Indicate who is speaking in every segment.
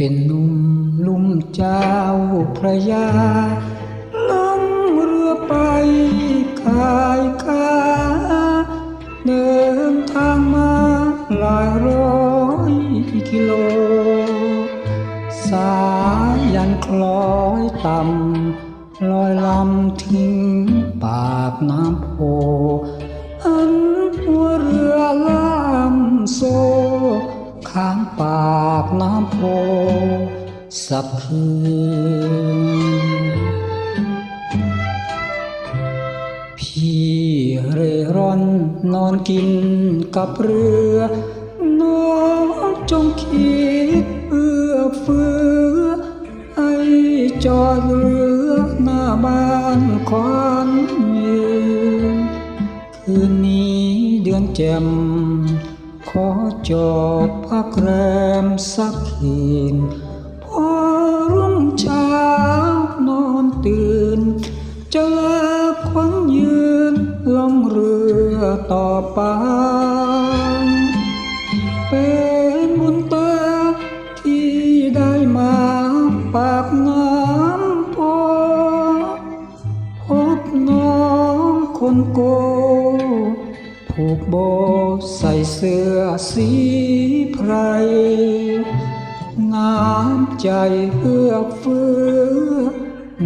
Speaker 1: เป็นนุ่มลุ่มเจ้าพระยาล่องเรือไปขายคาเดินทางมาหลายร้อยกิโล สายยันคล้อยต่ำลอยลำทิ้งปากน้ำโพอันหัวเรือลำโซข้างปากน้ำโพ สักคืนพี่เร่ร่อนนอนกินกับเรือน้องจงคิดเอื้อเฟื้อให้จอดเรือหน้าบ้านควันยืนคืนนี้เดือนแจ่มขอจอดพักแรมสักคืน ต่อไปเป็นบุญตาที่ได้มาปากน้ำพอพบน้องคนโกผูกโบใส่เสื้อสีไพรน้ำใจเอื้อเฟื้อ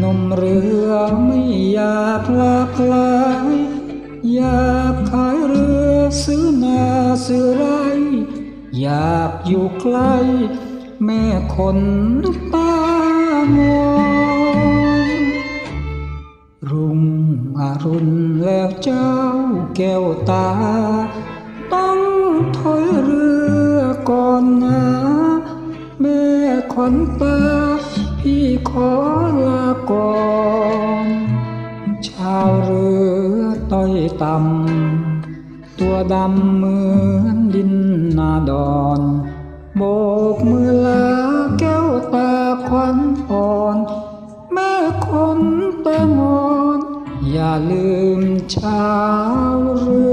Speaker 1: นมเรือไม่อยากลาคลาย อยากขายเรือซื้อนาซื้อไร อยากอยู่ใกล้แม่คนตามองรุ่งอรุณแล้วเจ้าแก้วตา ต้องถอยเรือก่อนนะแม่ขวัญตาพี่ขอลาก่อน ชาวเรือ ต้อยต่ำตัวดำเหมือนดินนาดอนโบกมือลาแก้วตาควันอ่อน แม่คนแตงอน อย่าลืมช้าเรือ